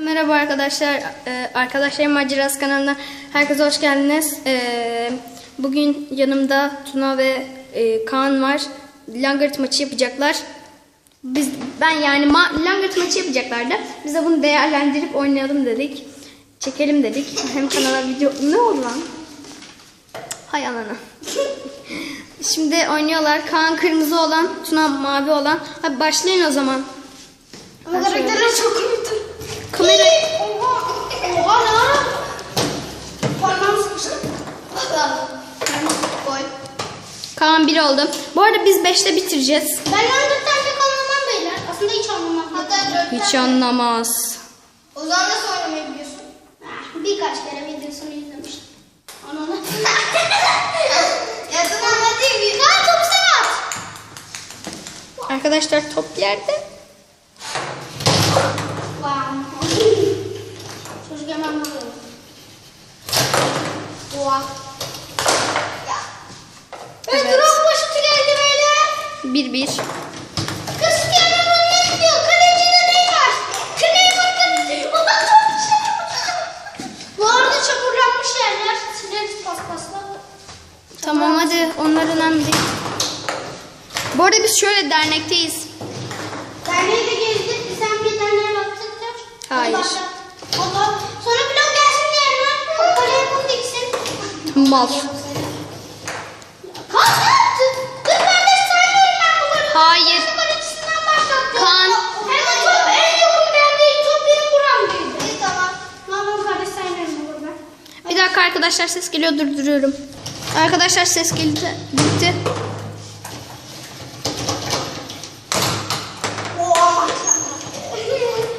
Merhaba arkadaşlar. Ee, Arkadaşlarım Maceras kanalına herkese hoş geldiniz. Ee, Bugün yanımda Tuna ve e, Kaan var. Langırt maçı yapacaklar. Biz ben yani ma Langırt maçı yapacaklardı. Biz de bunu değerlendirip oynayalım dedik. Çekelim dedik. Hem kanala video ne oldu lan? Hay anana. Şimdi oynuyorlar. Kaan kırmızı olan, Tuna mavi olan. Hadi başlayın o zaman. Ama karakterler çok komikti. Kamera Oha! Oha ara? Parmağım sıkıştı. Kaan 1 oldu. Bu arada biz 5'te bitireceğiz. Ben Landırt'tan pek anlamam beyler. Aslında hiç anlamam. Hatta dörtten. Hiç anlamaz. O zaman nasıl oynamayı biliyorsun? Birkaç kere videosunu izlemiştim. Ona. ya sana anlatayım. Lan topu sen at. Arkadaşlar top yerde. Ya. Evet. Evet. Drop başı geldi beyler. 1-1. Cristiano Ronaldo kaleci de Neymar. Neymar kaleci. O da topçu. Bu arada çamurlanmış yerler. Sileriz paspasla. Tamam hadi onlar önemli değil. Bu arada biz şöyle dernekteyiz. Derneğe de gezdik. Sen bir derneğe baktıktır. Hayır. Allah. Saymıyorum bunu ben. Bir dakika arkadaşlar ses geliyor durduruyorum. Arkadaşlar ses geldi. Gitti. Oha maşallah.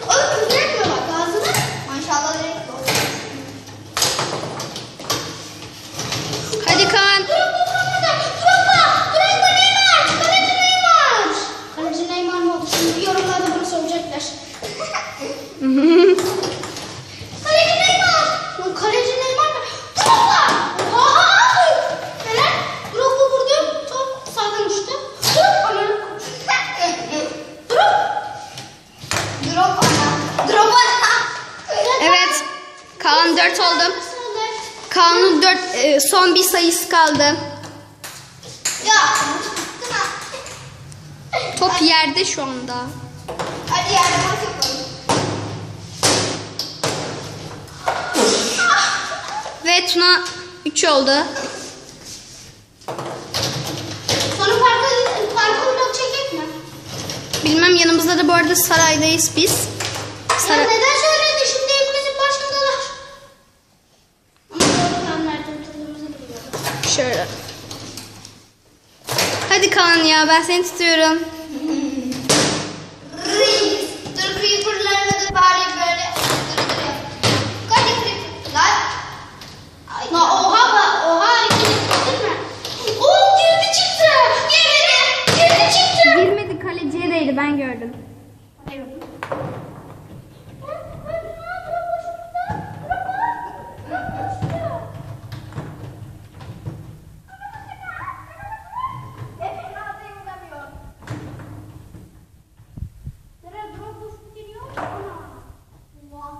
Oğlum küfür etme bak ağzına. Maşallah direkt ol. Hadi Kaan. Drogba vuramadı. Drogba. Drogba Neymar. Kaleci Neymar. Kaleci Neymar mı oldu? Şimdi yorumlarda bunu soracaklar. Kaleci Neymar. Kaleci Neymar mı? Drogba. Oha. Neler? Vurdu. Top sağdan uçtu. Drogba mı? Drogba. Drop ana. Drop ana. Evet. Kaan 4 oldu. Kaan'ın 4 son bir sayısı kaldı. Top yerde şu anda. Hadi yardım yapalım. Ve Tuna 3 oldu. Sonra parka, parka vlog çekek mi? Bilmem yanımızda da bu arada saraydayız biz. Ya Saray... neden söyledi? Şimdi evimizin başındalar. Ama doğru nereden tuttuğumuzu biliyorum. Şöyle. Hadi Kaan ya ben seni tutuyorum. Ben gördüm.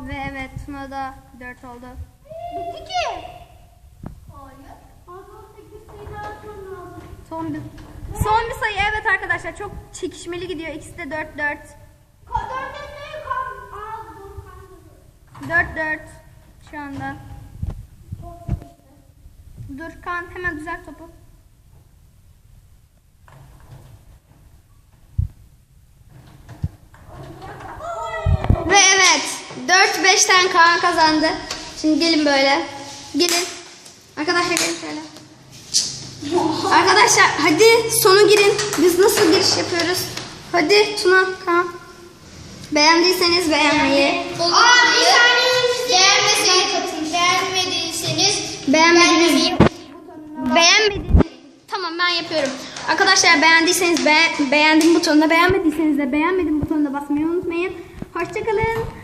Ve evet Tuna da 4 oldu. Bitti ki. Hayır. Abi 8 sayı atmam lazım. Son bir son bir sayı evet arkadaşlar çok çekişmeli gidiyor. İkisi de 4 4. Dörtte ne kan? Aa dur kan. 4 4 şu anda. Dur Kaan hemen düzelt topu. Ve evet 4-5'ten Kaan kazandı. Şimdi gelin böyle. Gelin. Arkadaşlar gelin şöyle. Arkadaşlar hadi sonu girin. Biz nasıl giriş yapıyoruz? Hadi Tuna Kaan. Beğendiyseniz beğenmeyi. Aa bir saniyemiz beğenmeseniz katın. Beğenmediyseniz Beğenmediniz. Beğenmediniz. Tamam ben yapıyorum. Arkadaşlar beğendiyseniz be beğendim butonuna beğenmediyseniz de beğenmedim butonuna basmayı unutmayın. Hoşçakalın.